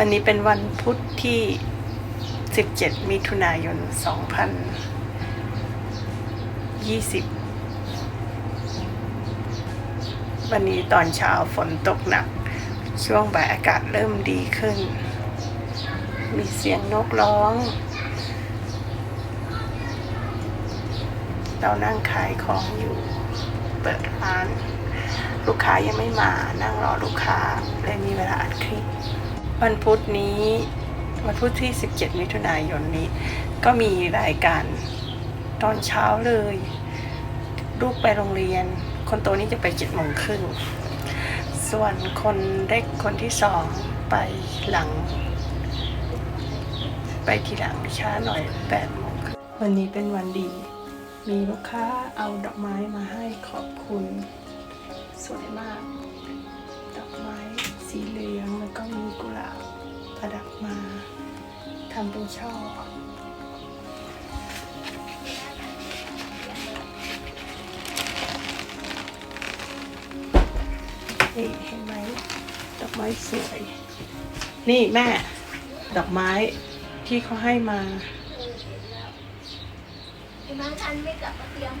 วันนี้เป็นวันพุธที่ 17 มิถุนายน 2020 วันนี้ตอนเช้าฝนตกหนัก ช่วงบ่ายอากาศเริ่มดีขึ้น มีเสียงนกร้อง เรานั่งขายของอยู่ เปิดร้าน ลูกค้ายังไม่มา นั่งรอลูกค้าเลยมีเวลาอัดคลิป วันพุธนี้วันพุธที่ 17 มิถุนายนนี้ ก็มีรายการตอนเช้าเลยลูกไปโรงเรียน คนโตนี่จะไปเจ็ดโมงครึ่งส่วนคนเล็กคนที่สองไปหลัง ไปทีหลังช้าหน่อยแปดโมงครึ่งวันนี้เป็นวันดี มีลูกค้าเอาดอกไม้มาให้ขอบคุณ สวยมาก ทำเป็นช่อนี่เห็นไหมดอกไม้สวย นี่แม่ ดอกไม้ที่เขาให้มาไอ้บางอันไม่กลับมาเตรียม